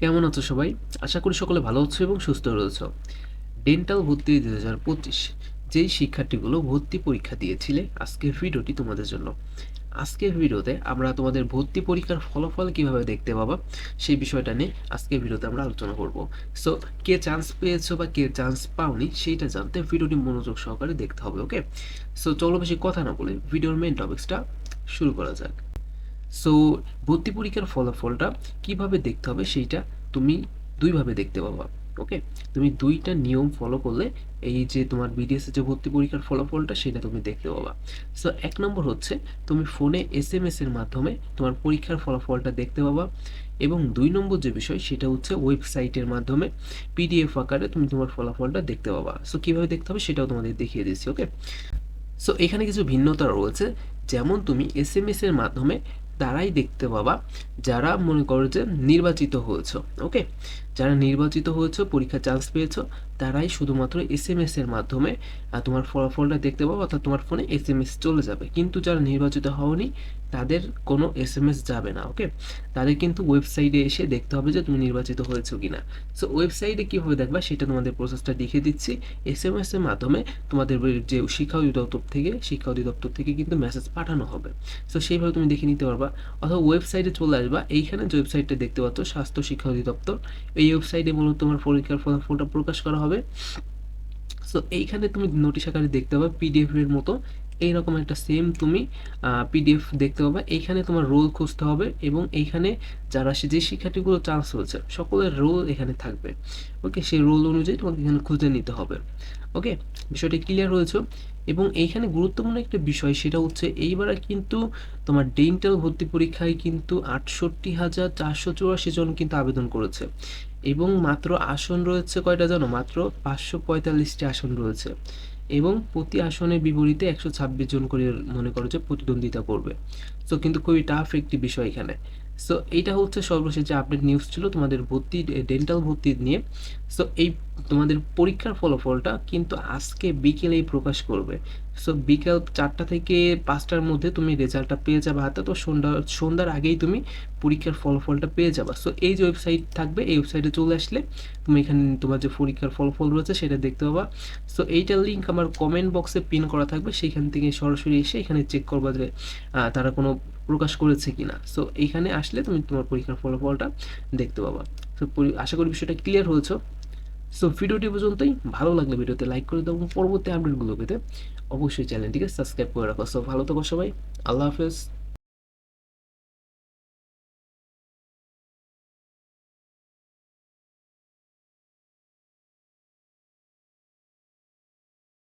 কেমন আছো সবাই? আশা করি সকলে ভালো আছো এবং সুস্থ রয়েছ। ডেন্টাল ভর্তি দুই হাজার পঁচিশ যেই শিক্ষার্থীগুলো ভর্তি পরীক্ষা দিয়েছিলে, আজকের ভিডিওটি তোমাদের জন্য। আজকের ভিডিওতে আমরা তোমাদের ভর্তি পরীক্ষার ফলাফল কীভাবে দেখতে পাবা, সেই বিষয়টা নিয়ে আজকের ভিডিওতে আমরা আলোচনা করব। সো কে চান্স পেয়েছ বা কে চান্স পাওনি, সেইটা জানতে ভিডিওটি মনোযোগ সহকারে দেখতে হবে ওকে সো চলো বেশি কথা না বলে ভিডিওর মেন টপিক্সটা শুরু করা যাক। সো ভর্তি পরীক্ষার ফলাফলটা কীভাবে দেখতে হবে সেইটা তুমি দুইভাবে দেখতে পাবা ওকে তুমি দুইটা নিয়ম ফলো করলে এই যে তোমার বিডিএস যে ভর্তি পরীক্ষার ফলাফলটা সেটা তুমি দেখতে পাবা। সো এক নম্বর হচ্ছে তুমি ফোনে এস এম এর মাধ্যমে তোমার পরীক্ষার ফলাফলটা দেখতে পাবা এবং দুই নম্বর যে বিষয় সেটা হচ্ছে ওয়েবসাইটের মাধ্যমে পিডিএফ আকারে তুমি তোমার ফলাফলটা দেখতে পাবা। সো কীভাবে দেখতে হবে সেটাও তোমাদের দেখিয়ে দিচ্ছি ওকে সো এখানে কিছু ভিন্নতা রয়েছে। যেমন তুমি এস এম এর মাধ্যমে তারাই দেখতে পাবা যারা মনে করো যে নির্বাচিত হয়েছ ওকে যারা নির্বাচিত হয়েছ পরীক্ষা চান্স পেয়েছ তারাই শুধুমাত্র এস এম এস এর মাধ্যমে তোমার ফলাফলটা দেখতে পাবো, অর্থাৎ তোমার ফোনে এস এম এস চলে যাবে। কিন্তু যারা নির্বাচিত হওনি, তাদের কোনো এস এম এস যাবে না ওকে তাদের কিন্তু ওয়েবসাইটে এসে দেখতে হবে যে তুমি নির্বাচিত হয়েছো কিনা। সো ওয়েবসাইটে কীভাবে দেখবা, সেটা তোমাদের প্রসেসটা দেখিয়ে দিচ্ছি। এস এম এস এর মাধ্যমে তোমাদের যে শিক্ষা অধিদপ্তর থেকে, শিক্ষা অধিদপ্তর থেকে কিন্তু মেসেজ পাঠানো হবে। সো সেইভাবে তুমি দেখে নিতে পারবা। অথবা ওয়েবসাইটে চলে আসবা, এইখানে যে ওয়েবসাইটটা দেখতে পাচ্ছ, স্বাস্থ্য শিক্ষা অধিদপ্তর, এই ওয়েবসাইটে মূলত তোমার পরীক্ষার ফলাফলটা প্রকাশ করা হবে। সো এইখানে তুমি নোটিশ আকারে দেখতে পাবে পিডিএফ এর মতো। এইরকম একটা সেম তুমি পিডিএফ দেখতে পাবে। এইখানে তোমার রোল খুঁজতে হবে এবং এইখানে যারা সে, যে শিক্ষার্থীগুলো চান্স হয়েছে সকলের রোল এখানে থাকবে। ওকে সেই রোল অনুযায়ী তোমাকে এখানে খুঁজে নিতে হবে। ওকে বিষয়টি ক্লিয়ার হয়েছে এবং এইখানে গুরুত্বপূর্ণ একটা বিষয়, সেটা হচ্ছে এইবারে কিন্তু তোমার ডেন্টাল ভর্তি পরীক্ষায় কিন্তু আটষট্টি হাজার চারশো চুরাশি জন কিন্তু আবেদন করেছে। এবং মাত্র আসন রয়েছে কয়টা জানো? মাত্র পাঁচশো পঁয়তাল্লিশটি আসন রয়েছে। এবং প্রতি আসনের বিপরীতে একশো ছাব্বিশ জন করে মনে করো যে প্রতিদ্বন্দ্বিতা করবে। সো কিন্তু খুবই টাফ একটি বিষয় এখানে। সো এইটা হচ্ছে সর্বশেষ যে আপডেট নিউজ ছিল তোমাদের ভর্তি ডেন্টাল ভর্তি নিয়ে। সো এই তোমাদের পরীক্ষার ফলাফলটা কিন্তু আজকে বিকেলেই প্রকাশ করবে। সো বিকেল চারটা থেকে পাঁচটার মধ্যে তুমি রেজাল্টটা পেয়ে যাবে হাতে। তো সন্ধ্যা, সন্ধ্যার আগেই তুমি পরীক্ষার ফলাফলটা পেয়ে যাবা। সো এই যে ওয়েবসাইট থাকবে, এই ওয়েবসাইটে চলে আসলে তুমি এখানে তোমার যে পরীক্ষার ফলাফল রয়েছে সেটা দেখতে পাবা। সো এইটার লিঙ্ক আমার কমেন্ট বক্সে পিন করা থাকবে। সেইখান থেকে সরাসরি এসে এখানে চেক করবা যে তারা কোনো প্রকাশ করেছে কিনা। সো এইখানে আসলে তুমি তোমার পরীক্ষার ফলাফলটা দেখতে পাবা। সো আশা করি বিষয়টা ক্লিয়ার হয়েছে। সো ভিডিওটি পর্যন্তই। ভালো লাগলে ভিডিওতে লাইক করে দাও পরবর্তী আপডেটগুলো পেতে অবশ্যই চ্যানেলটিকে সাবস্ক্রাইব করে রাখো। সো ভালো থাকো সবাই। আল্লাহ হাফেজ।